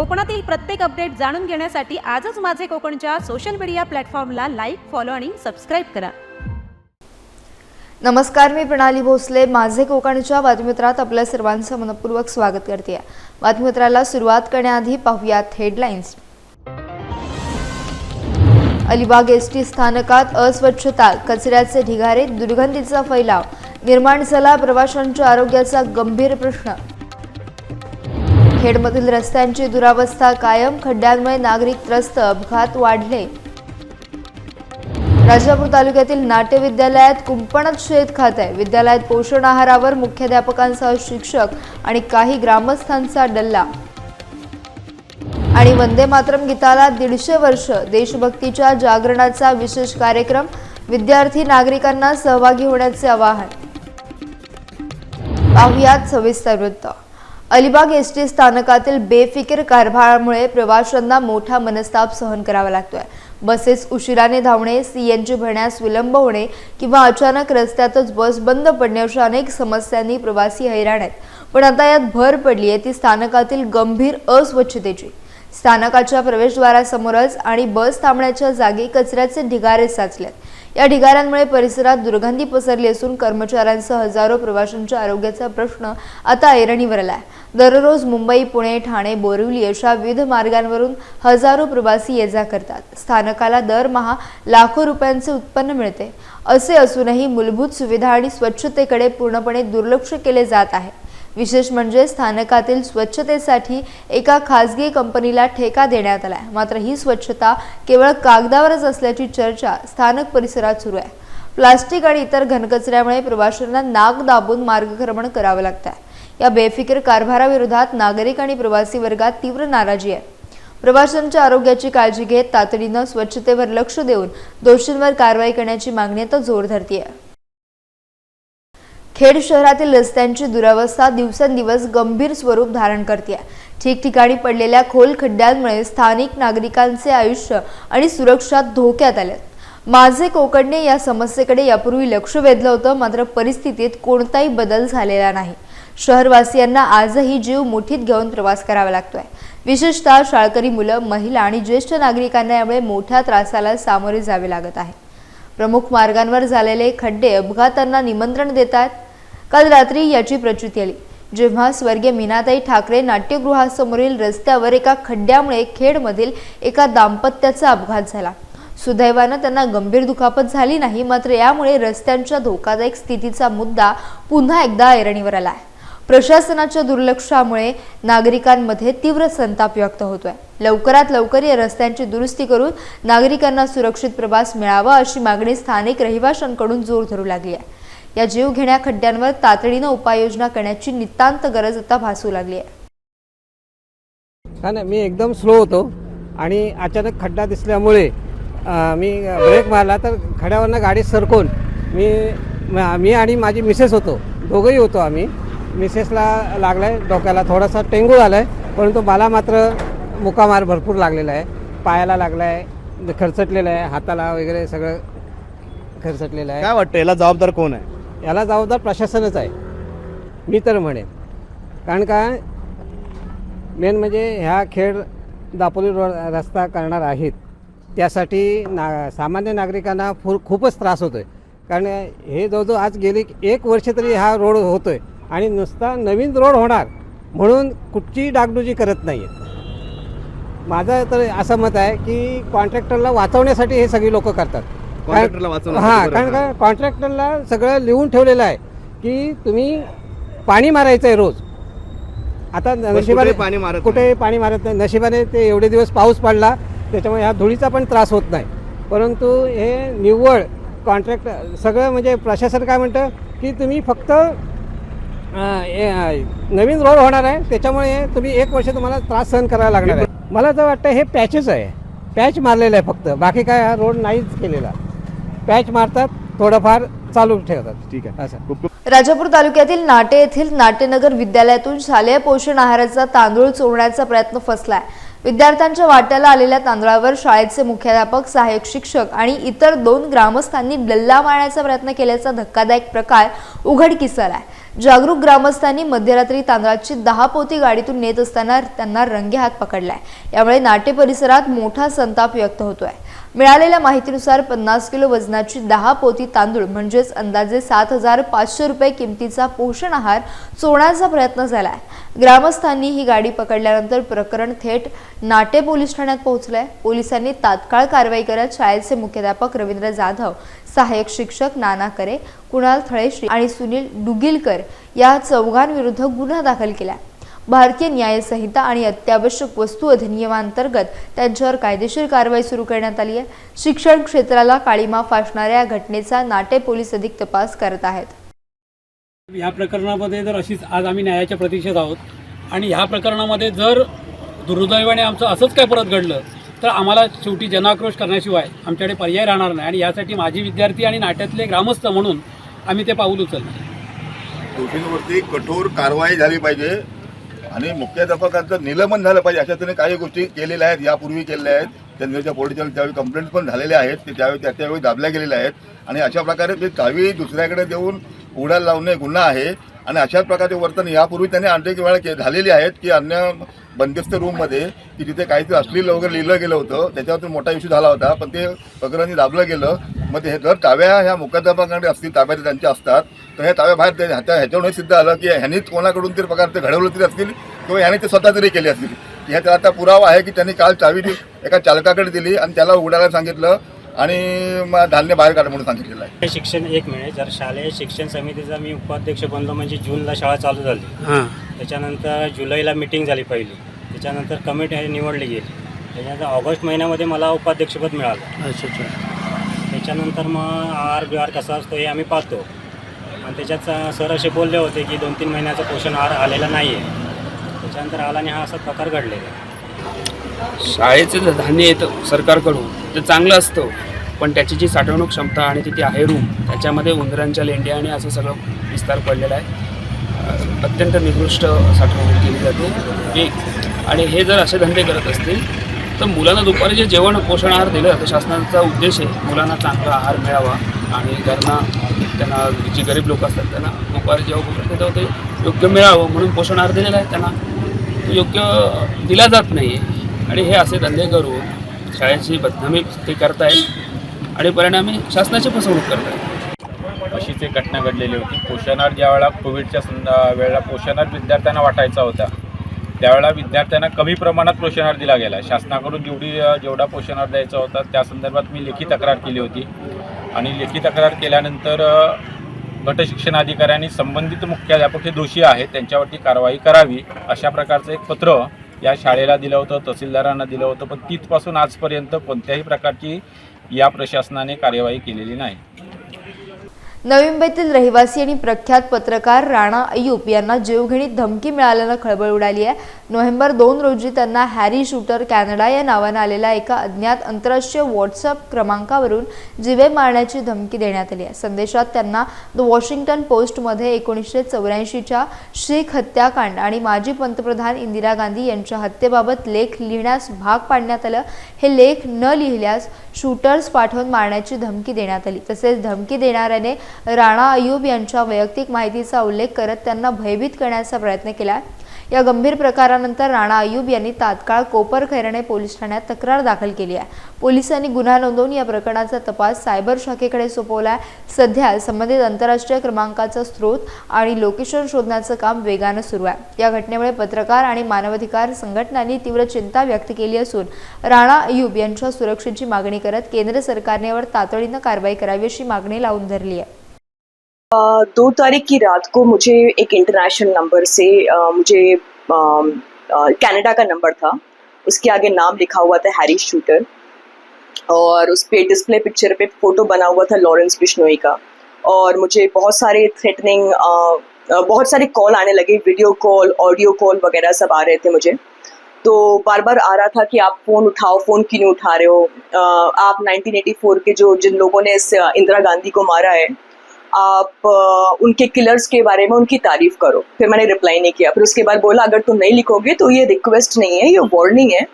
कोकणातील प्रत्येक अपडेट जाणून घेण्यासाठी आजच माझे कोकणच्या सोशल मीडिया प्लॅटफॉर्मला लाईक फॉलो आणि सबस्क्राईब करा. नमस्कार मी प्रणाली भोसले. माझे कोकणच्या बातमीत्रात आपल्या सर्वांचं मनपूर्वक स्वागत करते. बातमीत्राला सुरुवात करण्याआधी पाहूयात हेडलाईन्स अलिबाग एस टी स्थानकात अस्वच्छता कचऱ्याचे ढिगारे दुर्गंधीचा फैलाव निर्माण झाला प्रवाशांच्या आरोग्याचा गंभीर प्रश्न. खेडमधील रस्त्यांची दुरावस्था कायम खड्ड्यांमुळे नागरिक त्रस्त अपघात वाढले. राजापूर तालुक्यातील नाट्य विद्यालयात कुंपणात शेत खात आहे. विद्यालयात पोषण आहारावर मुख्याध्यापकांसह शिक्षक आणि काही ग्रामस्थांचा डल्ला. आणि वंदे मातरम गीताला दीडशे वर्ष देशभक्तीच्या जागरणाचा विशेष कार्यक्रम विद्यार्थी नागरिकांना सहभागी होण्याचे आवाहन. पाहुयात सविस्तर वृत्त. अलिबाग एस टी स्थानकातील बेफिकीर कारभारामुळे प्रवाशांना मोठा मनस्ताप सहन करावा लागतोय. बसेस उशिराने धावणे सीएनजी भरण्यास विलंब होणे किंवा अचानक रस्त्यातच बस बंद पडणे अशा अनेक समस्यांनी प्रवासी हैराण आहेत. पण आता यात भर पडली आहे ती स्थानकातील गंभीर अस्वच्छतेची. स्थानकाच्या प्रवेशद्वारासमोरच आणि बस थांबण्याच्या जागी कचऱ्याचे ढिगारे साचलेत. या ढिगाऱ्यांमुळे परिसरात दुर्गंधी पसरली असून कर्मचाऱ्यांसह हजारो प्रवाशांच्या आरोग्याचा प्रश्न आता ऐरणीवर आला आहे दररोज मुंबई पुणे ठाणे बोरिवली अशा विविध मार्गांवरून हजारो प्रवासी ये जा करतात. स्थानकाला दरमहा लाखो रुपयांचे उत्पन्न मिळते. असे असूनही मूलभूत सुविधा आणि स्वच्छतेकडे पूर्णपणे दुर्लक्ष केले जात आहे. विशेष म्हणजे स्थानकातील स्वच्छतेसाठी एका खासगी कंपनीला ठेका देण्यात आलाय. मात्र ही स्वच्छता केवळ कागदावरच असल्याची चर्चा स्थानक परिसरात सुरू आहे. प्लास्टिक आणि इतर घनकचऱ्यामुळे प्रवाशांना नाक दाबून मार्गक्रमण करावं लागतंय. या बेफिकीर कारभाराविरोधात नागरिक आणि प्रवासी वर्गात तीव्र नाराजी आहे. प्रवाशांच्या आरोग्याची काळजी घेत तातडीनं स्वच्छतेवर लक्ष देऊन दोषींवर कारवाई करण्याची मागणी आता जोर आहे. खेड शहरातील रस्त्यांची दुरावस्था दिवसेंदिवस गंभीर स्वरूप धारण करते ठिकठिकाणी पडलेल्या खोल खड्ड्यांमुळे स्थानिक नागरिकांचे आयुष्य आणि सुरक्षा धोक्यात आल्या माझे कोकणने या समस्येकडे यापूर्वी लक्ष वेधलं होतं मात्र परिस्थितीत कोणताही बदल झालेला नाही. शहरवासियांना आजही जीव मुठीत घेऊन प्रवास करावा लागतोय. विशेषतः शाळकरी मुलं महिला आणि ज्येष्ठ नागरिकांना यामुळे मोठ्या त्रासाला सामोरे जावे लागत आहे. प्रमुख मार्गांवर झालेले खड्डे अपघातांना निमंत्रण देतात काल रात्री याची प्रचिती आली. जेव्हा स्वर्गीय मीनाताई ठाकरे नाट्यगृहासमोरील रस्त्यावर एका खड्ड्यामुळे खेडमधील एका दाम्पत्याचा अपघात झाला. सुदैवानं त्यांना गंभीर दुखापत झाली नाही मात्र यामुळे रस्त्यांच्या धोकादायक स्थितीचा मुद्दा पुन्हा एकदा ऐरणीवर आला आहे प्रशासनाच्या दुर्लक्षामुळे नागरिकांमध्ये तीव्र संताप व्यक्त होतोय. लवकरात लवकर या रस्त्यांची दुरुस्ती करून नागरिकांना सुरक्षित प्रवास मिळावा अशी मागणी स्थानिक रहिवाशांकडून जोर धरू लागली आहे. या जीवघेण्या खड्ड्यांवर तातडीनं उपाययोजना करण्याची नितांत गरज आता भासू लागली आहे. हा ना मी एकदम स्लो होतो आणि अचानक खड्डा दिसल्यामुळे मी ब्रेक मारला तर खड्यावरनं गाडी सरकून मी म- आणि माझी मिसेस होतो. दोघंही होतो आम्ही. मिसेसला लागला आहे डोक्याला थोडासा टेंगू झाला आहे परंतु मला मात्र मुकामार भरपूर लागलेला आहे. पायाला लागला आहे खरचटलेलं आहे हाताला वगैरे सगळं खरचटलेलं आहे. काय वाटतं याला जबाबदार कोण आहे? याला जबाबदार प्रशासनच आहे. मी तर म्हणेन. कारण का? मेन म्हणजे ह्या खेळ दापोली रोड रस्ता करणार आहेत. त्यासाठी ना सामान्य नागरिकांना फुर खूपच त्रास होतो आहे कारण हे जवळजवळ आज गेली एक वर्ष तरी हा रोड होतो आहे आणि नुसता नवीन रोड होणार म्हणून कुठची डागडुजी करत नाही आहेत माझं तर असं मत आहे की कॉन्ट्रॅक्टरला वाचवण्यासाठी हे सगळी लोकं करतात. हां. कारण का कॉन्ट्रॅक्टरला सगळं लिहून ठेवलेलं आहे की तुम्ही पाणी मारायचं आहे रोज. आता नशिबाने पाणी मारत कुठेही पाणी मारत नाही. नशिबाने ते एवढे दिवस पाऊस पडला त्याच्यामुळे ह्या धुळीचा पण त्रास होत नाही. परंतु हे निव्वळ कॉन्ट्रॅक्ट सगळं म्हणजे प्रशासन काय म्हणतं की तुम्ही फक्त नवीन रोड होणार आहे त्याच्यामुळे तुम्ही एक वर्ष तुम्हाला त्रास सहन करावा लागणार आहे. मला तर वाटतं हे पॅचच आहे. पॅच मारलेलं आहे फक्त. बाकी काय हा रोड नाहीच केलेला. पॅच मारतात थोडंफार चालू ठेवतात. ठीक आहे. असं. खूप खूप राजापूर तालुक्यातील नाटे येथील नाट्यनगर विद्यालयातून शालेय पोषण आहाराचा तांदूळ चोरण्याचा प्रयत्न फसलाय. विद्यार्थ्यांच्या वाट्याला आलेल्या तांदळावर शाळेचे मुख्याध्यापक सहाय्यक शिक्षक आणि इतर दोन ग्रामस्थांनी डल्ला मारण्याचा प्रयत्न केल्याचा धक्कादायक प्रकार उघडकीस आलाय जागरूक ग्रामस्थांनी मध्यरात्री तांदळाची दहा पोती गाडीतून नेत असताना त्यांना रंगेहात पकडलाय. यामुळे नाटे परिसरात मोठा संताप व्यक्त होतोय. मिळालेल्या माहितीनुसार पन्नास किलो वजनाची दहा पोती तांदूळ म्हणजेच अंदाजे सात हजार पाचशे रुपये किमतीचा पोषण आहार चोरण्याचा प्रयत्न झालाय. ग्रामस्थांनी ही गाडी पकडल्यानंतर प्रकरण थेट नाटे पोलीस ठाण्यात पोहोचलंय. पोलिसांनी तात्काळ कारवाई करत शाळेचे मुख्याध्यापक रवींद्र जाधव सहाय्यक शिक्षक नाना करे कुणाल थळेश्री आणि सुनील डुगिलकर या चौघांविरुद्ध गुन्हा दाखल केला भारतीय न्याय संहिता आणि अत्यावश्यक वस्तू अधिनियमांतर्गत त्यांच्यावर कायदेशीर कारवाई सुरू करण्यात आली आहे. शिक्षण क्षेत्राला काळीमा फासणाऱ्या या घटनेचा नाटे पोलीस अधिक तपास करत आहेत. ह्या प्रकरणामध्ये जर अशीच आज आम्ही न्यायाच्या प्रतीक्षेत आहोत आणि ह्या प्रकरणामध्ये जर दुर्दैवाने आमचं असंच काय परत घडलं तर आम्हाला शेवटी जनाक्रोश करण्याशिवाय आमच्याकडे पर्याय राहणार नाही आणि यासाठी माझी विद्यार्थी आणि नाट्यातले ग्रामस्थ म्हणून आम्ही ते पाऊल उचललं दोषींवरती कठोर कारवाई झाली पाहिजे. आणि मुख्याध्यापकांचं निलंबन झालं पाहिजे अशा त्याने काही गोष्टी केलेल्या आहेत यापूर्वी केलेल्या आहेत. त्यांच्या पोलिटिकल त्यावेळी कंप्लेंट पण झालेल्या आहेत ते त्यावेळी त्या त्यावेळी दाबल्या गेलेल्या आहेत. आणि अशा प्रकारे ते चावी दुसऱ्याकडे देऊन उडायला लावणे गुन्हा आहे. आणि अशाच प्रकारचे वर्तन यापूर्वी त्यांनी अनेक वेळा के झालेली आहेत की अन्य बंदिस्त रूममध्ये की तिथे काहीतरी अश्लील वगैरे लिहिलं गेलं होतं त्याच्यावरती मोठा इश्यू झाला होता पण ते प्रकरणी दाबलं गेलं. मग ते जर ताब्या ह्या मुख्याध्यापकांकडे असतील ताब्यात त्यांच्या असतात तर हे ताब्या बाहेर ते ह्याच्या ह्याच्यावरून सिद्ध आलं की ह्यांनीच कोणाकडून तरी प्रकार ते घडवलं तरी असतील किंवा ह्याने ते स्वतः तरी केले असतील. की ह्याचा आता पुरावा आहे की त्यांनी काल चावी ती एका चालकाकडे दिली आणि त्याला उघडायला सांगितलं आणि मग धान्य बाहेर काढ म्हणून सांगितलेलं आहे. हे शिक्षण एक मिनिट जर शालेय शिक्षण समितीचा मी उपाध्यक्ष बनलो म्हणजे जूनला शाळा चालू झाली. हां. त्याच्यानंतर जुलैला मिटिंग झाली पहिली. त्याच्यानंतर कमिटी हे निवडली गेली. त्याच्यानंतर ऑगस्ट महिन्यामध्ये मला उपाध्यक्षपद मिळालं. अच्छा अच्छा. त्याच्यानंतर मग आहार बिहार कसा असतो हे आम्ही पाहतो. आणि त्याच्यात सर असे बोलले होते की दोन तीन महिन्याचा पोषण आहार आलेला नाही आहे त्याच्यानंतर आला आणि हा असा प्रकार घडलेला आहे. शाळेचं जे धान्य येतं सरकारकडून ते चांगलं असतं. पण त्याची जी साठवणूक क्षमता आणि तिथे आहे रूम त्याच्यामध्ये उंदरांच्या लेंड्या आणि असं सगळं विस्तार पडलेला आहे. अं, अत्यंत निकृष्ट साठवणूक केली जाते. एक आणि हे जर असे धंदे करत असतील तर मुलांना दुपारी जे जेवण पोषण आहार दिलं तर शासनाचा उद्देश आहे मुलांना चांगला आहार मिळावा आणि त्यांना त्यांना जे गरीब लोक असतात त्यांना दुपारी जेव्हा पोषण तेव्हा ते योग्य मिळावं म्हणून पोषण आहार दिलेला आहे त्यांना. योग्य दिला जात नाही आहे आणि हे असे धंदे करून शाळेची बदनामी ते करतायत आणि परिणामी शासनाची फसवणूक करतायत. अशीच एक घटना घडलेली होती पोषणार ज्या वेळा कोविडच्या संदा वेळेला पोषणार विद्यार्थ्यांना वाटायचा होता त्यावेळेला विद्यार्थ्यांना कमी प्रमाणात पोषणहार दिला गेला. शासनाकडून जेवढी जेवढा पोषणहार द्यायचा होता त्या संदर्भात मी लेखी तक्रार केली होती. आणि लेखी तक्रार केल्यानंतर गटशिक्षण गट शिक्षण अधिकाऱ्यांनी संबंधित मुख्याध्यापक हे दोषी आहेत त्यांच्यावरती कारवाई करावी अशा प्रकारचं एक पत्र या शाळेला दिलं होतं तहसीलदारांना दिलं होतं पण तिथपासून आजपर्यंत कोणत्याही प्रकारची या प्रशासनाने कार्यवाही केलेली नाही. नवी मुंबईतील रहिवासी आणि प्रख्यात पत्रकार राणा अय्यूब यांना जीवघेणी धमकी मिळाल्यानं खळबळ उडाली आहे. नोव्हेंबर दोन रोजी त्यांना हॅरी शूटर कॅनडा या नावानं आलेल्या एका अज्ञात आंतरराष्ट्रीय व्हॉट्सअप क्रमांकावरून जिवे मारण्याची धमकी देण्यात आली आहे. संदेशात त्यांना द वॉशिंग्टन पोस्टमध्ये एकोणीसशे चौऱ्याऐंशीच्या शीख हत्याकांड आणि माजी पंतप्रधान इंदिरा गांधी यांच्या हत्येबाबत लेख लिहिण्यास भाग पाडण्यात आलं. हे लेख न लिहिल्यास शूटर्स पाठवून मारण्याची धमकी देण्यात आली. तसेच धमकी देणाऱ्याने राणा अयूब यांच्या वैयक्तिक माहितीचा उल्लेख करत त्यांना भयभीत करण्याचा प्रयत्न केला. या गंभीर प्रकारानंतर राणा अयूब यांनी तात्काळ कोपर खैरणे पोलीस ठाण्यात तक्रार दाखल केली आहे. पोलिसांनी गुन्हा नोंदवून या प्रकरणाचा तपास सायबर शाखेकडे सोपवला आहे. सध्या संबंधित आंतरराष्ट्रीय क्रमांकाचा स्रोत आणि लोकेशन शोधण्याचं काम वेगानं सुरू आहे. या घटनेमुळे पत्रकार आणि मानवाधिकार संघटनांनी तीव्र चिंता व्यक्त केली असून राणा अयूब यांच्या सुरक्षेची मागणी करत केंद्र सरकारने यावर तातडीनं कारवाई करावी अशी मागणी लावून धरली आहे. दो तारीख की रात को मुझे एक इंटरनेशनल नंबर से मुझे कनाडा का नंबर था। उसके आगे नाम लिखा हुआ था हैरी शूटर और उस पे डिस्प्ले पिक्चर पे फ़ोटो बना हुआ था लॉरेंस बिश्नोई का। और मुझे बहुत सारे थ्रेटनिंग बहुत सारे कॉल आने लगे वीडियो कॉल ऑडियो कॉल वगैरह सब आ रहे थे मुझे। तो बार बार आ रहा था कि आप फ़ोन उठाओ फ़ोन क्यों नहीं उठा रहे हो? आप 1984 के जो जिन लोगों ने इस इंदिरा गांधी को मारा है आप उनके किलर्स के बारे में उनकी तारीफ़ करो। फिर मैंने रिप्लाई नहीं किया। फिर उसके बाद बोला, अगर तुम नहीं लिखोगे तो ये रिक्वेस्ट नहीं है, ये वार्निंग है।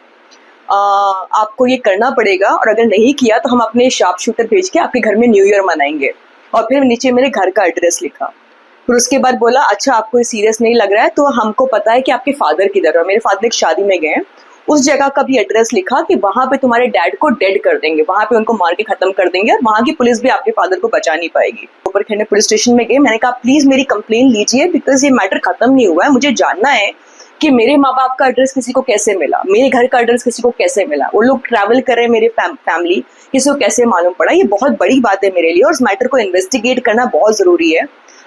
आपको ये करना पड़ेगा और अगर नहीं किया तो हम अपने शार्प शूटर भेज के आपके घर में न्यू ईयर मनाएँगे। और फिर नीचे मेरे घर का एड्रेस लिखा। फिर उसके बाद बोला अच्छा आपको सीरियस नहीं लग रहा है तो हमको पता है कि आपके फादर किधर है। मेरे फादर एक शादी में गए हैं। उस जगह का भी एड्रेस लिखा कि वहाँ पे तुम्हारे डैड को डेड कर देंगे। वहाँ पे उनको मार के खत्म कर देंगे और वहाँ की पुलिस भी आपके फादर को बचा नहीं पाएगी। ऊपर खंडे पुलिस स्टेशन में गए। मैंने कहा प्लीज़ मेरी कंप्लेन लीजिए बिकॉज़ ये मैटर खत्म नहीं हुआ है। मुझे जानना है कि मेरे माँ बाप का एड्रेस किसी को कैसे मिला? मेरे घर का एड्रेस किसी को कैसे मिला? वो लोग ट्रैवल कर रहे हैं मेरे फैमिली किसी को कैसे मालूम पड़ा? ये बहुत बड़ी बात है मेरे लिए और इस मैटर को इन्वेस्टिगेट करना बहुत ज़रूरी है।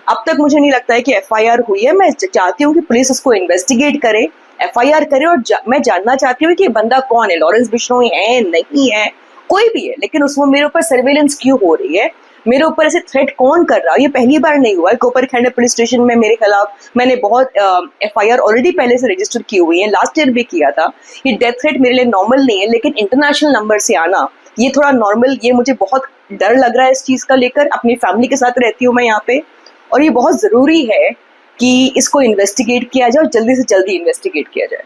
अब तक मुझे नहीं लगता है कि एफआईआर हुई है। मैं चाहती हूँ कि पुलिस उसको इन्वेस्टिगेट करे एफआईआर करे और जा, मैं जानना चाहती हूँ कि ये बंदा कौन है? लॉरेंस बिश्नोई है नहीं है कोई भी है लेकिन उसमें मेरे ऊपर सर्वेलेंस क्यों हो रही है? मेरे ऊपर ऐसे थ्रेट कौन कर रहा है? ये पहली बार नहीं हुआ है। कोपर खंड पुलिस स्टेशन में मेरे खिलाफ मैंने बहुत एफ़ आई आर ऑलरेडी पहले से रजिस्टर की हुई है। लास्ट ईयर भी किया था। ये डेथ थ्रेट मेरे लिए नॉर्मल नहीं है लेकिन इंटरनेशनल नंबर से आना ये थोड़ा नॉर्मल ये मुझे बहुत डर लग रहा है इस चीज़ का लेकर। अपनी फैमिली के साथ रहती हूँ मैं यहाँ पे। और ये बहुत ज़रूरी है कि इसको इन्वेस्टिगेट किया जाए और जल्दी से जल्दी इन्वेस्टिगेट किया जाए।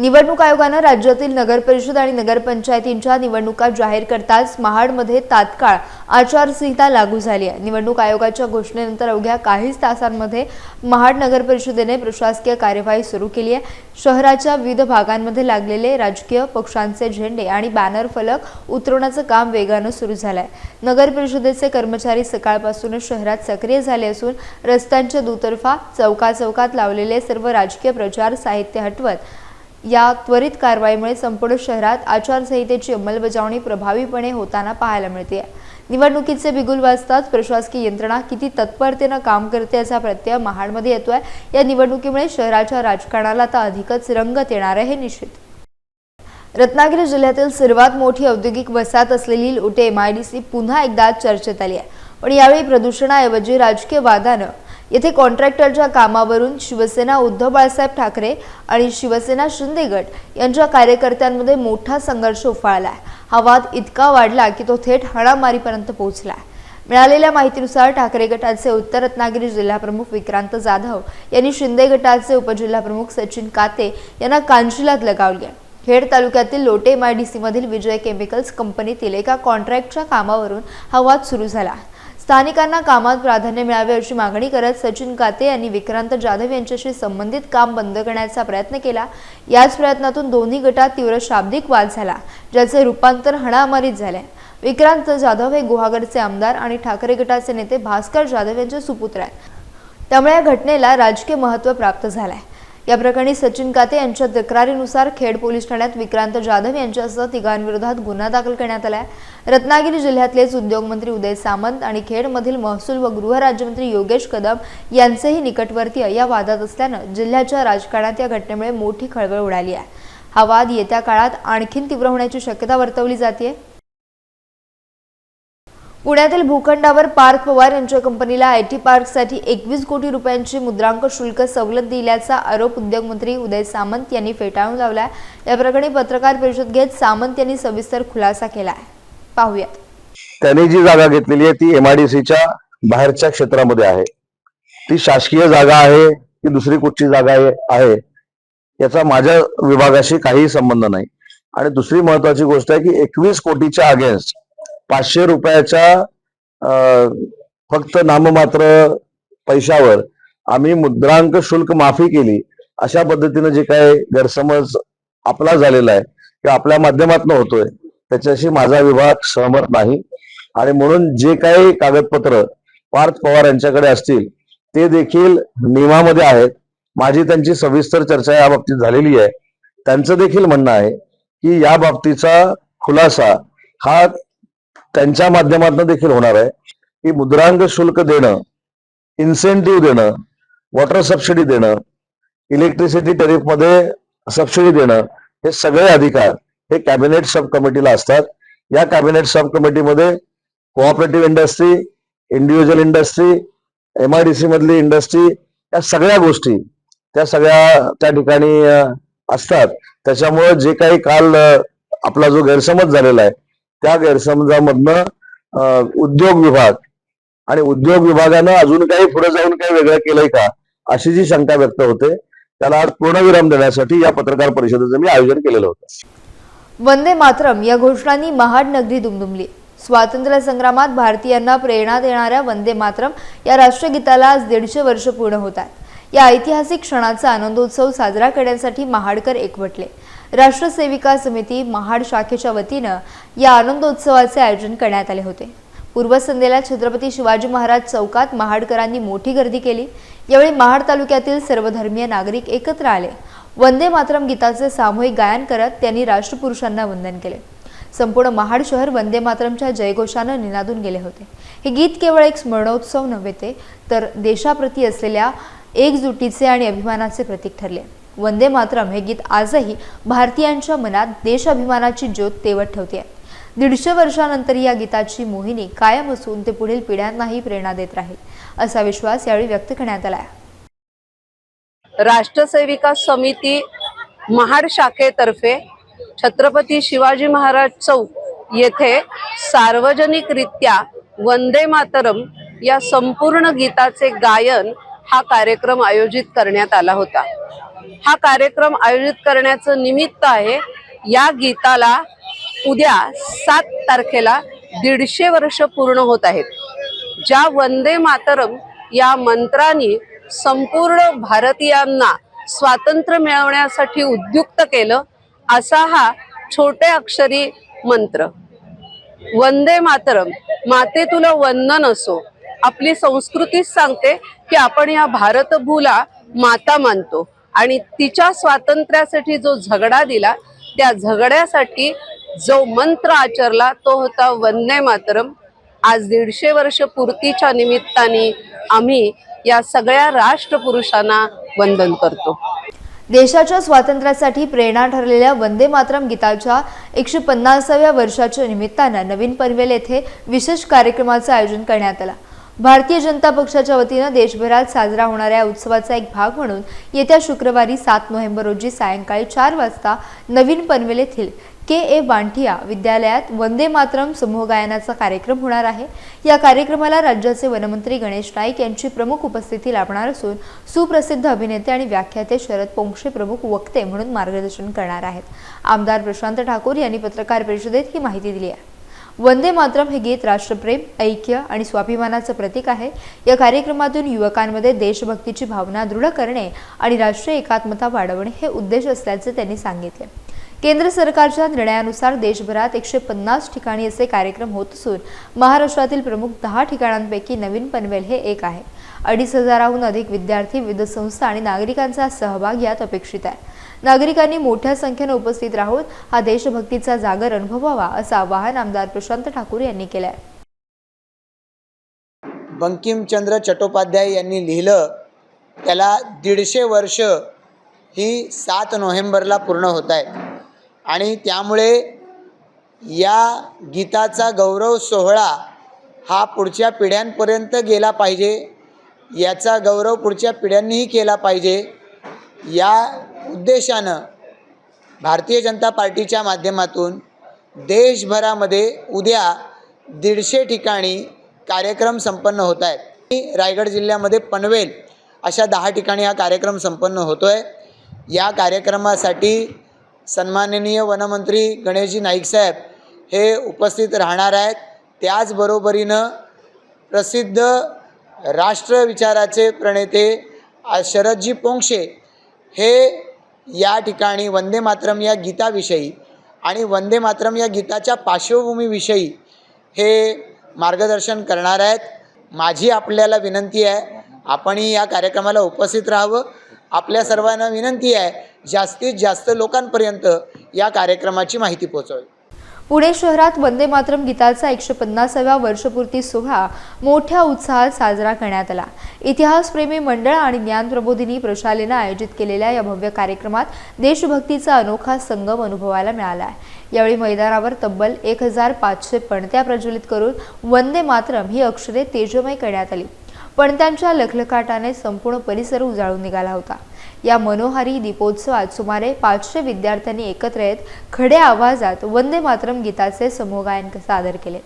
निवडणूक आयोगानं राज्यातील नगरपरिषद आणि नगरपंचायतींच्या निवडणुका जाहीर करताच महाडमध्ये तात्काळ आचारसंहिता लागू झाली आहे. निवडणूक आयोगाच्या घोषणेनंतर अवघ्या काहीच तासांमध्ये महाड नगर परिषदेने प्रशासकीय कार्यवाही सुरू केली आहे. शहराच्या विविध भागांमध्ये लागलेले राजकीय पक्षांचे झेंडे आणि बॅनर फलक उतरवण्याचं काम वेगानं सुरू झालं आहे नगर परिषदेचे कर्मचारी सकाळपासूनच शहरात सक्रिय झाले असून रस्त्यांच्या दुतर्फा चौका चौकात लावलेले सर्व राजकीय प्रचार साहित्य हटवत या त्वरित कारवाईमुळे संपूर्ण शहरात आचारसंहितेची अंमलबजावणी प्रभावीपणे होताना पाहायला मिळते. निवडणुकीचे बिगुल वाजताच प्रशासकीय यंत्रणा किती तत्परतेनं काम करते याचा प्रत्यय महाडमध्ये येतोय. या निवडणुकीमुळे शहराच्या राजकारणाला आता अधिकच रंगत येणार आहे हे निश्चित. रत्नागिरी जिल्ह्यातील सर्वात मोठी औद्योगिक वसाहत असलेली लोटे एमआयडीसी पुन्हा एकदा चर्चेत आली आहे. पण यावेळी प्रदूषणाऐवजी राजकीय वादानं येथे कॉन्ट्रॅक्टरच्या कामावरून शिवसेना उद्धव बाळासाहेब ठाकरे आणि शिवसेना शिंदे गट यांच्या कार्यकर्त्यांमध्ये मोठा संघर्ष उफाळला आहे हा वाद इतका वाढला की तो थेट हाणामारीपर्यंत पोहोचला आहे मिळालेल्या माहितीनुसार ठाकरे गटाचे उत्तर रत्नागिरी जिल्हाप्रमुख विक्रांत जाधव यांनी शिंदे गटाचे उपजिल्हाप्रमुख सचिन काते यांना कांशिलात लगावले. आहे खेड तालुक्यातील लोटे डी सीमधील विजय केमिकल्स कंपनीतील एका कॉन्ट्रॅक्टच्या कामावरून हा वाद सुरू झाला. स्थानिकांना कामात प्राधान्य मिळावे अशी मागणी करत सचिन काते यांनी विक्रांत जाधव यांच्याशी संबंधित काम बंद करण्याचा प्रयत्न केला. याच प्रयत्नातून दोन्ही गटात तीव्र शाब्दिक वाद झाला ज्याचे रूपांतर हणामारीत झाले. विक्रांत जाधव हे गुहागरचे आमदार आणि ठाकरे गटाचे नेते भास्कर जाधव यांचे सुपुत्र आहेत. त्यामुळे या घटनेला राजकीय महत्त्व प्राप्त झालं आहे या प्रकरणी सचिन काते यांच्या तक्रारीनुसार खेड पोलीस ठाण्यात विक्रांत जाधव यांच्यासह तिघांविरोधात गुन्हा दाखल करण्यात आला आहे रत्नागिरी जिल्ह्यातलेच उद्योगमंत्री उदय सामंत आणि खेडमधील महसूल व गृहराज्यमंत्री योगेश कदम यांचेही निकटवर्तीय या वादात असल्यानं जिल्ह्याच्या राजकारणात या घटनेमुळे मोठी खळबळ उडाली आहे. हा वाद येत्या काळात आणखीन तीव्र होण्याची शक्यता वर्तवली जाते पुण्यातील भूखंडावर पार्थ पवार यांच्या कंपनीला आय टी पार्कसाठी एकवीस कोटी रुपयांची मुद्रांक शुल्क सवलत दिल्याचा आरोप उद्योगमंत्री उदय सामंत यांनी फेटाळून लावला या प्रकरणी पत्रकार परिषद घेत सामंत यांनी सविस्तर खुलासा केला आहे पाहूयात. त्यांनी जी जागा घेतलेली आहे ती एमआयडीसीच्या बाहेरच्या क्षेत्रामध्ये आहे. ती शासकीय जागा आहे की दुसरी कुठची जागा आहे आहे याचा माझ्या विभागाशी काहीही संबंध नाही. आणि दुसरी महत्वाची गोष्ट आहे की एकवीस कोटीच्या अगेन्स्ट पाचशे रुपयाच्या फक्त नाममात्र पैशावर आम्ही मुद्रांक शुल्क माफी केली. अशा पद्धतीनं जे काय गैरसमज आपला झालेला आहे किंवा आपल्या माध्यमातून होतोय. त्याच्याशी माझा विभाग सहमत नाही. आणि म्हणून जे काही कागदपत्र पार्थ पवार यांच्याकडे असतील ते देखील नियमामध्ये आहेत. माझी त्यांची सविस्तर चर्चा या बाबतीत झालेली आहे. त्यांचं देखील म्हणणं आहे की या बाबतीचा खुलासा हा त्यांच्या माध्यमातून देखील होणार आहे. की मुद्रांक शुल्क देणं इन्सेंटिव्ह देणं वॉटर सबसिडी देणं इलेक्ट्रिसिटी मध्ये सबसिडी देणं हे सगळे अधिकार हे कॅबिनेट सब कमिटीला असतात. या cabinet sub कमिटीमध्ये cooperative industry individual industry MIDC मधली इंडस्ट्री या सगळ्या गोष्टी त्या सगळ्या त्या ठिकाणी असतात. त्याच्यामुळे जे काही काल आपला जो गैरसमज झालेला आहे त्या गैरसमजामधनं उद्योग विभाग आणि उद्योग विभागानं अजून काही पुढे जाऊन काही वेगळं केलंय का अशी जी शंका व्यक्त होते त्याला आज पूर्णविराम देण्यासाठी या पत्रकार परिषदेचं मी आयोजन केलेलं होतं. वंदे मातरम या घोषणांनी महाड नगरी दुमदुमली. स्वातंत्र्य संग्रामात भारतीयांना प्रेरणा देणाऱ्या वंदे मातरम या राष्ट्रगीताला आज दीडशे वर्ष पूर्ण होतात. या ऐतिहासिक क्षणाचा आनंदोत्सव साजरा करण्यासाठी महाडकर एकवटले. राष्ट्रसेविका समिती महाड शाखेच्या वतीनं या आनंदोत्सवाचे आयोजन करण्यात आले होते. पूर्वसंध्येला छत्रपती शिवाजी महाराज चौकात महाडकरांनी मोठी गर्दी केली. यावेळी महाड तालुक्यातील सर्वधर्मीय नागरिक एकत्र आले. वंदे मातरम गीताचे सामूहिक गायन करत त्यांनी राष्ट्रपुरुषांना वंदन केले. संपूर्ण महाड शहर वंदे मातरमच्या जयघोषानं निनादून गेले होते. हे गीत केवळ एक स्मरणोत्सव नव्हे ते तर देशाप्रती असलेल्या एकजुटीचे आणि अभिमानाचे प्रतीक ठरले. वंदे मातरम हे गीत आजही भारतीयांच्या मनात देशाभिमानाची ज्योत तेवत ठेवते. आहे दीडशे वर्षानंतर या गीताची मोहिनी कायम असून ते पुढील पिढ्यांनाही प्रेरणा देत राहील असा विश्वास यावेळी व्यक्त करण्यात आला. राष्ट्रसेविका समिती महाड शाखेतर्फे छत्रपती शिवाजी महाराज चौक येथे सार्वजनिकरित्या वंदे मातरम या संपूर्ण गीताचे गायन हा कार्यक्रम आयोजित करण्यात आला होता. हा कार्यक्रम आयोजित करण्याचं निमित्त आहे. या गीताला उद्या सात तारखेला दीडशे वर्ष पूर्ण होत आहेत. ज्या वंदे मातरम या मंत्राने संपूर्ण भारतीयांना स्वातंत्र्य मिळवण्यासाठी उद्युक्त केलं असा हा छोटे अक्षरी मंत्र. वंदे मातरम माते तुला वंदन असो. आपली संस्कृतीच सांगते की आपण या भारतभूला माता मानतो. आणि तिच्या स्वातंत्र्यासाठी जो झगडा दिला त्या झगड्यासाठी जो मंत्र आचरला तो होता वंदे मातरम. आज दीडशे वर्ष पूर्तीच्या निमित्ताने आम्ही या सगळ्या राष्ट्रपुरुषांना वंदन करतो. देशाच्या स्वातंत्र्यासाठी प्रेरणा ठरलेल्या वंदे मातरम गीताच्या एकशे पन्नासाव्या वर्षाच्या निमित्तानं नवीन पनवेल येथे विशेष कार्यक्रमाचं आयोजन करण्यात आलं. भारतीय जनता पक्षाच्या वतीनं देशभरात साजरा होणाऱ्या उत्सवाचा एक भाग म्हणून येत्या शुक्रवारी सात नोव्हेंबर रोजी सायंकाळी चार वाजता नवीन पनवेल येथील के ए वांठिया विद्यालयात वंदे मातरम समूह गायनाचा कार्यक्रम होणार आहे. या कार्यक्रमाला राज्याचे वनमंत्री गणेश नाईक यांची प्रमुख उपस्थिती लाभणार असून सुप्रसिद्ध अभिनेते आणि व्याख्याते शरद पोंक्षे प्रमुख वक्ते म्हणून मार्गदर्शन करणार आहेत. आमदार प्रशांत ठाकूर यांनी पत्रकार परिषदेत ही माहिती दिली आहे. वंदे मातरम हे गीत राष्ट्रप्रेम ऐक्य आणि स्वाभिमानाचं प्रतीक आहे. या कार्यक्रमातून युवकांमध्ये देशभक्तीची भावना दृढ करणे आणि राष्ट्रीय एकात्मता वाढवणे हे उद्देश असल्याचे त्यांनी सांगितले. केंद्र सरकारच्या निर्णयानुसार देशभरात एकशे पन्नास ठिकाणी असे कार्यक्रम होत असून महाराष्ट्रातील प्रमुख दहा ठिकाणांपैकी नवीन पनवेल हे एक आहे. अडीच हजाराहून अधिक विद्यार्थी विविध संस्था आणि नागरिकांचा सहभाग यात अपेक्षित आहे. नागरिकांनी मोठ्या संख्येनं उपस्थित राहून हा देशभक्तीचा जागर अनुभवावा असं आवाहन आमदार प्रशांत ठाकूर यांनी केलं आहे बंकिमचंद्र चट्टोपाध्याय यांनी लिहिलं त्याला दीडशे वर्ष ही सात नोव्हेंबरला पूर्ण होत आहेत. आणि त्यामुळे या गीताचा गौरव सोहळा हा पुढच्या पिढ्यांपर्यंत गेला पाहिजे. याचा गौरव पुढच्या पिढ्यांनीही केला पाहिजे. या उद्देशानं भारतीय जनता पार्टीच्या माध्यमातून देशभरामध्ये उद्या दीडशे ठिकाणी कार्यक्रम संपन्न होत आहेत. रायगड जिल्ह्यामध्ये पनवेल अशा दहा ठिकाणी हा कार्यक्रम संपन्न होतो आहे या कार्यक्रमासाठी सन्माननीय वनमंत्री गणेशजी नाईक साहेब हे उपस्थित राहणार आहेत. त्याचबरोबरीनं प्रसिद्ध राष्ट्रविचाराचे प्रणेते शरदजी पोंक्षे हे या ठिकाणी वंदे मातरम या गीताविषयी आणि वंदे मातरम या गीताच्या पार्श्वभूमीविषयी हे मार्गदर्शन करणार आहेत. माझी आपल्याला विनंती आहे आपणही या कार्यक्रमाला उपस्थित राहावं. आपल्या सर्वांना विनंती आहे जास्तीत जास्त लोकांपर्यंत या कार्यक्रमाची माहिती पोहोचवावी. पुणे शहरात वंदे मातरम गीताचा एकशे पन्नासाव्या वर्षपूर्ती सोहळा मोठ्या उत्साहात साजरा करण्यात आला. इतिहासप्रेमी मंडळ आणि ज्ञान प्रबोधिनी प्रशालेनं आयोजित केलेल्या या भव्य कार्यक्रमात देशभक्तीचा अनोखा संगम अनुभवायला मिळाला आहे. यावेळी मैदानावर तब्बल एक हजार पाचशे पणत्या प्रज्वलित करून वंदे मातरम ही अक्षरे तेजमय करण्यात आली. पण त्यांच्या लखलखाटाने संपूर्ण परिसर उजाळून निघाला होता. या मनोहारी दीपोत्सवात सुमारे पाचशे विद्यार्थ्यांनी एकत्र येत खड्या आवाजात वंदे मातरम गीताचे समूहगायन सादर केले.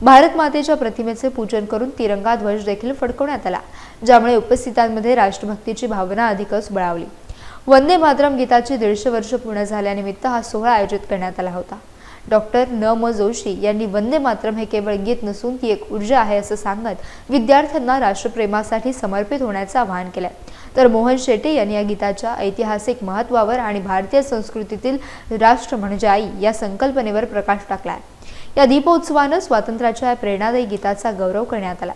भारत मातेच्या प्रतिमेचे पूजन करून तिरंगा ध्वज देखील फडकवण्यात आला ज्यामुळे उपस्थितांमध्ये राष्ट्रभक्तीची भावना अधिकच बळावली. वंदे मातरम गीताची दीडशे वर्ष पूर्ण झाल्यानिमित्त हा सोहळा आयोजित करण्यात आला होता. डॉक्टर न म जोशी यांनी वंदे मातरम हे केवळ गीत नसून ती एक ऊर्जा आहे असं सांगत विद्यार्थ्यांना राष्ट्रप्रेमासाठी समर्पित होण्याचं आवाहन केलं तर मोहन शेट्टी यांनी या गीताच्या ऐतिहासिक महत्त्वावर आणि भारतीय संस्कृतीतील राष्ट्र म्हणजे आई या संकल्पनेवर प्रकाश टाकलाय. या दीपोत्सवानं स्वातंत्र्याच्या या प्रेरणादायी गीताचा गौरव करण्यात आला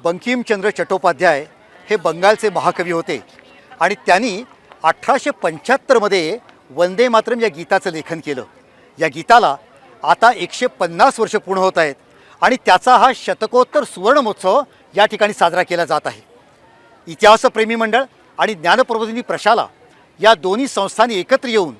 बंकिमचंद्र चट्टोपाध्याय हे बंगालचे महाकवी होते आणि त्यांनी अठराशे पंच्याहत्तरमध्ये वंदे मातरम या गीताचं लेखन केलं. या गीताला आता एकशे पन्नास वर्ष पूर्ण होत आहेत आणि त्याचा हा शतकोत्तर सुवर्ण महोत्सव या ठिकाणी साजरा केला जात आहे. इतिहासप्रेमी मंडळ आणि ज्ञानप्रबोधिनी प्रशाला या दोन्ही संस्थांनी एकत्र येऊन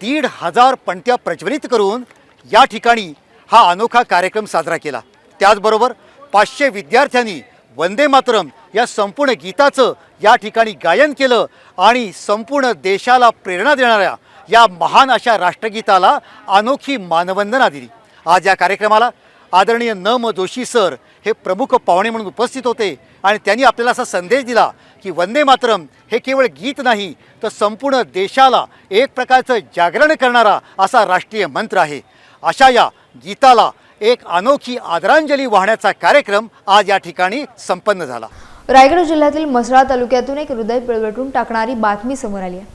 दीड हजार पणत्या प्रज्वलित करून या ठिकाणी हा अनोखा कार्यक्रम साजरा केला. त्याचबरोबर पाचशे विद्यार्थ्यांनी वंदे मातरम या संपूर्ण गीताचं या ठिकाणी गायन केलं आणि संपूर्ण देशाला प्रेरणा देणाऱ्या या महान अशा राष्ट्रगीताला अनोखी मानवंदना दिली. आज या कार्यक्रमाला आदरणीय न म जोशी सर हे प्रमुख पाहुणे म्हणून उपस्थित होते आणि त्यांनी आपल्याला असा संदेश दिला की वंदे मातरम हे केवळ गीत नाही तर संपूर्ण देशाला एक प्रकारचं जागरण करणारा असा राष्ट्रीय मंत्र आहे. अशा या गीताला एक अनोखी आदरांजली वाहण्याचा कार्यक्रम आज या ठिकाणी संपन्न झाला. रायगड जिल्ह्यातील म्हसळा तालुक्यातून एक हृदय पिळवटून टाकणारी बातमी समोर आली आहे.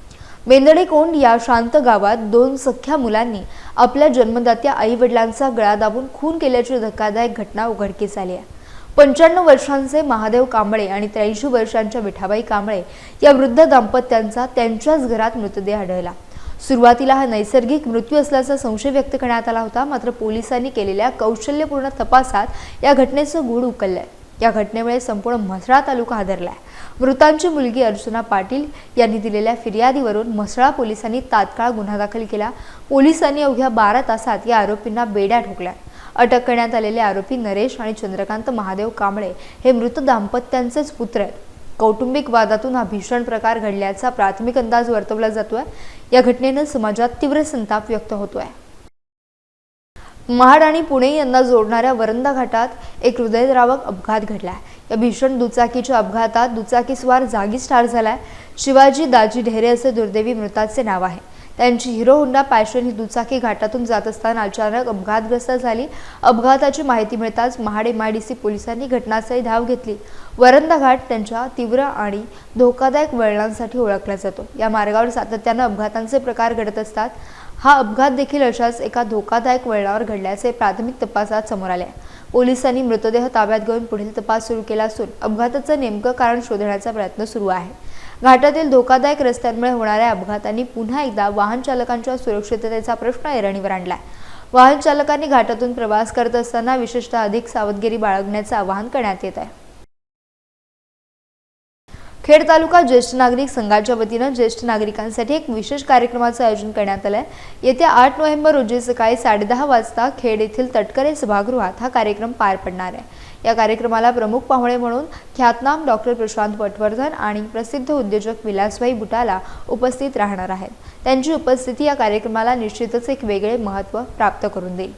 मेंदडे कोंड या शांत गावात दोन सख्या मुलांनी आपल्या जन्मदात्या आई वडिलांचा गळा दाबून खून केल्याची धक्कादायक घटना उघडकीस आली आहे. पंच्याण्णव वर्षांचे महादेव कांबळे आणि त्र्याऐंशी वर्षांच्या विठाबाई कांबळे या वृद्ध दाम्पत्यांचा त्यांच्याच घरात मृतदेह आढळला. सुरुवातीला हा नैसर्गिक मृत्यू असल्याचा संशय व्यक्त करण्यात आला होता मात्र पोलिसांनी केलेल्या कौशल्यपूर्ण तपासात या घटनेचं गूढ उकललंय. या घटनेमुळे संपूर्ण म्हसळा तालुका हादरलाय. मृतांची मुलगी अर्चना पाटील यांनी दिलेल्या फिर्यादीवरून म्हसळा पोलिसांनी तात्काळ गुन्हा दाखल केला. पोलिसांनी अवघ्या बारा तासात या आरोपींना बेड्या ठोकल्या. अटक करण्यात आलेले आरोपी नरेश आणि चंद्रकांत महादेव कांबळे हे मृत दाम्पत्यांचेच पुत्र आहेत. कौटुंबिक वादातून हा भीषण प्रकार घडल्याचा प्राथमिक अंदाज वर्तवला जातोय. या घटनेनं समाजात तीव्र संताप व्यक्त होतोय. महाड आणि पुणे यांना जोडणाऱ्या वरंदा घाटात एक हृदयद्रावक अपघात घडलाय. या भीषण दुचाकीच्या अपघातात दुचाकीस्वार जागीच ठार झालाय. शिवाजी दाजी ढेरे असे दुर्दैवी मृताचे नाव आहे. त्यांची हिरो होंडा पॅशन ही दुचाकी घाटातून जात असताना अचानक अपघातग्रस्त झाली. अपघाताची माहिती मिळताच महाड एमआयडीसी पोलिसांनी घटनास्थळी धाव घेतली. वरंदा घाट त्यांच्या तीव्र आणि धोकादायक वळणांसाठी ओळखला जातो. या मार्गावर सातत्यानं अपघातांचे प्रकार घडत असतात. हा अपघात देखील अशाच एका धोकादायक वळणावर घडल्याचे प्राथमिक तपासात समोर आले पोलिसांनी मृतदेह ताब्यात घेऊन पुढील तपास सुरू केला असून अपघाताचं नेमकं कारण शोधण्याचा प्रयत्न सुरू आहे. घाटातील धोकादायक रस्त्यांमुळे होणाऱ्या अपघातांनी पुन्हा एकदा वाहन चालकांच्या सुरक्षिततेचा प्रश्न ऐरणीवर आणलाय. वाहन चालकांनी घाटातून प्रवास करत असताना विशेषतः अधिक सावधगिरी बाळगण्याचं आवाहन करण्यात येत आहे. खेड तालुका ज्येष्ठ नागरिक संघाच्या वतीनं ज्येष्ठ नागरिकांसाठी एक विशेष कार्यक्रमाचं आयोजन करण्यात आलं आहे येत्या आठ नोव्हेंबर रोजी सकाळी साडेदहा वाजता खेड येथील तटकरे सभागृहात हा कार्यक्रम पार पडणार आहे. या कार्यक्रमाला प्रमुख पाहुणे म्हणून ख्यातनाम डॉक्टर प्रशांत पटवर्धन आणि प्रसिद्ध उद्योजक विलासभाई बुटाला उपस्थित राहणार आहेत. त्यांची उपस्थिती या कार्यक्रमाला निश्चितच एक वेगळे महत्त्व प्राप्त करून देईल.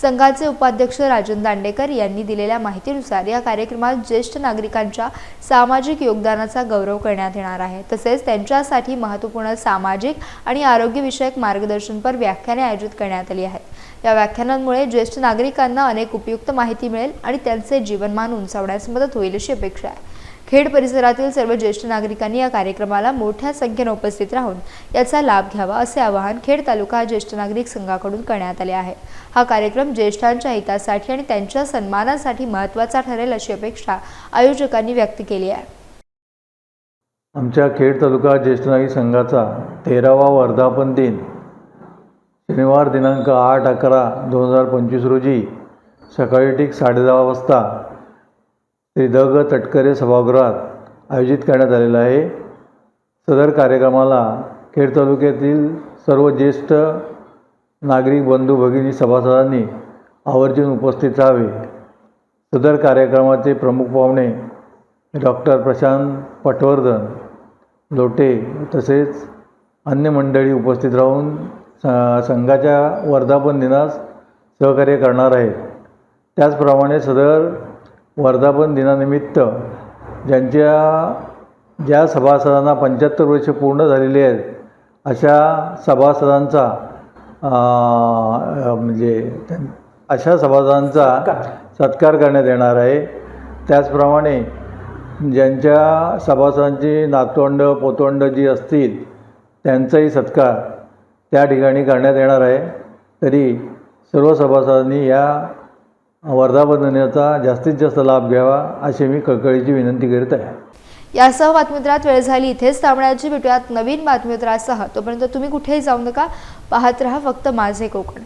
संघाचे उपाध्यक्ष राजन दांडेकर यांनी दिलेल्या माहितीनुसार या कार्यक्रमात ज्येष्ठ नागरिकांच्या सामाजिक योगदानाचा गौरव करण्यात येणार आहे. तसेच त्यांच्यासाठी महत्त्वपूर्ण सामाजिक आणि आरोग्यविषयक मार्गदर्शनपर व्याख्याने आयोजित करण्यात आली आहेत. या व्याख्यानांमुळे ज्येष्ठ नागरिकांना अनेक उपयुक्त माहिती मिळेल आणि त्यांचे जीवनमान उंचावण्यास मदत होईल अशी अपेक्षा आहे. खेड परिसरातील सर्व ज्येष्ठ नागरिकांनी या कार्यक्रमाला मोठ्या संख्येने उपस्थित राहून याचा लाभ घ्यावा असे आवाहन खेड तालुका ज्येष्ठ नागरिक संघाकडून करण्यात आले आहे. हा कार्यक्रम ज्येष्ठांच्या हितासाठी आणि त्यांच्या सन्मानासाठी महत्त्वाचा ठरेल अशी अपेक्षा आयोजकांनी व्यक्त केली आहे. आमच्या खेड तालुका ज्येष्ठ नागरिक संघाचा तेरावा वर्धापन दिन शनिवार दिनांक आठ अकरा दोन हजार पंचवीस रोजी सकाळी ठीक साडेदहा वाजता श्री द ग तटकरे सभागृहात आयोजित करण्यात आलेला आहे. सदर कार्यक्रमाला खेड तालुक्यातील सर्व ज्येष्ठ नागरिक बंधू भगिनी सभासदांनी आवर्जून उपस्थित राहावे. सदर कार्यक्रमाचे प्रमुख पाहुणे डॉक्टर प्रशांत पटवर्धन लोटे तसेच अन्य मंडळी उपस्थित राहून स संघाच्या वर्धापन दिनास सहकार्य करणार आहेत. त्याचप्रमाणे सदर वर्धापन दिनानिमित्त ज्यांच्या ज्या सभासदांना पंच्याहत्तर वर्षे पूर्ण झालेली आहेत अशा सभासदांचा म्हणजे अशा सभासदांचा सत्कार करण्यात येणार आहे. त्याचप्रमाणे ज्यांच्या सभासदांची नातवंड पोतवंड जी असतील त्यांचाही सत्कार त्या ठिकाणी करण्यात येणार आहे. तरी सर्व सभासदांनी या वर्धापन जास्तीत जास्त लाभ घ्यावा अशी मी कळकळीची विनंती करीत आहे. यासह बातमीपत्रात वेळ झाली. इथेच थांबण्याची भेटूयात नवीन बातमीपत्रासह तोपर्यंत तुम्ही कुठेही जाऊ नका. पाहत राहा फक्त माझे कोकण.